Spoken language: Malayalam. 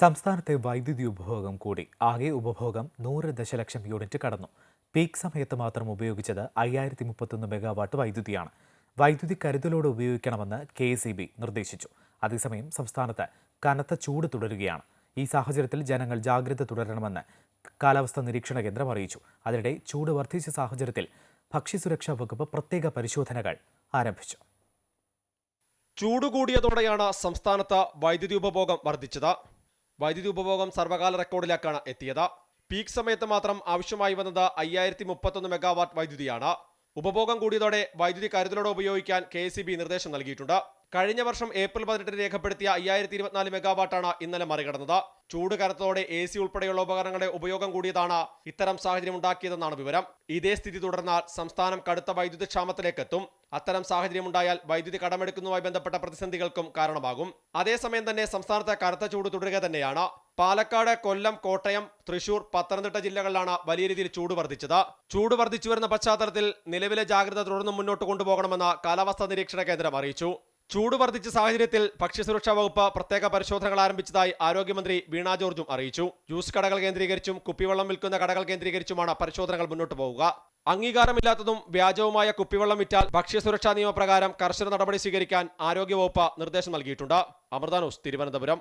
സംസ്ഥാനത്തെ വൈദ്യുതി ഉപഭോഗം കൂടി. ആകെ ഉപഭോഗം നൂറ് ദശലക്ഷം യൂണിറ്റ് കടന്നു. പീക്ക് സമയത്ത് മാത്രം ഉപയോഗിച്ചത് അയ്യായിരത്തി മുപ്പത്തൊന്ന് മെഗാവാട്ട് വൈദ്യുതിയാണ്. വൈദ്യുതി കരുതലോടെ ഉപയോഗിക്കണമെന്ന് കെ എസ് നിർദ്ദേശിച്ചു. അതേസമയം സംസ്ഥാനത്ത് കനത്ത ചൂട് തുടരുകയാണ്. ഈ സാഹചര്യത്തിൽ ജനങ്ങൾ ജാഗ്രത തുടരണമെന്ന് കാലാവസ്ഥാ നിരീക്ഷണ കേന്ദ്രം അറിയിച്ചു. അതിനിടെ ചൂട് വർദ്ധിച്ച സാഹചര്യത്തിൽ ഭക്ഷ്യസുരക്ഷാ വകുപ്പ് പ്രത്യേക പരിശോധനകൾ ആരംഭിച്ചു. ചൂട് കൂടിയതോടെയാണ് സംസ്ഥാനത്ത് വൈദ്യുതി ഉപഭോഗം വർദ്ധിച്ചത്. വൈദ്യുതി ഉപഭോഗം സർവകാല റെക്കോർഡിലേക്കാണ് എത്തിയത്. പീക്ക് സമയത്ത് മാത്രം ആവശ്യമായി വന്നത് അയ്യായിരത്തി മുപ്പത്തൊന്ന് മെഗാവാട്ട് വൈദ്യുതിയാണ്. ഉപഭോഗം കൂടിയതോടെ വൈദ്യുതി കരുതലോടെ ഉപയോഗിക്കാൻ കെ നിർദ്ദേശം നൽകിയിട്ടുണ്ട്. കഴിഞ്ഞ വർഷം ഏപ്രിൽ പതിനെട്ടിന് രേഖപ്പെടുത്തിയ അയ്യായിരത്തി ഇരുപത്തിനാല് മെഗാവാട്ടാണ് ഇന്നലെ മറികടന്നത്. ചൂട് കനത്തോടെ എ സി ഉൾപ്പെടെയുള്ള ഉപകരണങ്ങളുടെ ഉപയോഗം കൂടിയതാണ് ഇത്തരം സാഹചര്യം ഉണ്ടാക്കിയതെന്നാണ് വിവരം. ഇതേ സ്ഥിതി തുടർന്നാൽ സംസ്ഥാനം കടുത്ത വൈദ്യുതി ക്ഷാമത്തിലേക്ക് എത്തും അത്തരം സാഹചര്യമുണ്ടായാൽ വൈദ്യുതി കടമെടുക്കുന്നതുമായി ബന്ധപ്പെട്ട പ്രതിസന്ധികൾക്കും കാരണമാകും. അതേസമയം തന്നെ സംസ്ഥാനത്തെ കനത്ത ചൂട് തുടരുക തന്നെയാണ്. പാലക്കാട് കൊല്ലം കോട്ടയം തൃശൂർ പത്തനംതിട്ട ജില്ലകളിലാണ് വലിയ രീതിയിൽ ചൂട് വർദ്ധിച്ചത്. ചൂട് വർദ്ധിച്ചു വരുന്ന പശ്ചാത്തലത്തിൽ നിലവിലെ ജാഗ്രത തുടർന്ന് മുന്നോട്ട് കൊണ്ടുപോകണമെന്ന് കാലാവസ്ഥാ നിരീക്ഷണ കേന്ദ്രം അറിയിച്ചു. ചൂട് വർദ്ധിച്ച സാഹചര്യത്തിൽ ഭക്ഷ്യസുരക്ഷാ വകുപ്പ് പ്രത്യേക പരിശോധനകൾ ആരംഭിച്ചതായി ആരോഗ്യമന്ത്രി വീണ ജോർജും അറിയിച്ചു. ജ്യൂസ് കടകൾ കേന്ദ്രീകരിച്ചും കുപ്പിവെള്ളം വിൽക്കുന്ന കടകൾ കേന്ദ്രീകരിച്ചുമാണ് പരിശോധനകൾ മുന്നോട്ട് പോവുക. അംഗീകാരമില്ലാത്തതും വ്യാജവുമായ കുപ്പിവെള്ളം വിറ്റാൽ ഭക്ഷ്യസുരക്ഷാ നിയമപ്രകാരം കർശന നടപടി സ്വീകരിക്കാൻ ആരോഗ്യവകുപ്പ് നിർദ്ദേശം നൽകിയിട്ടുണ്ട്. അമൃതാനൂസ് തിരുവനന്തപുരം.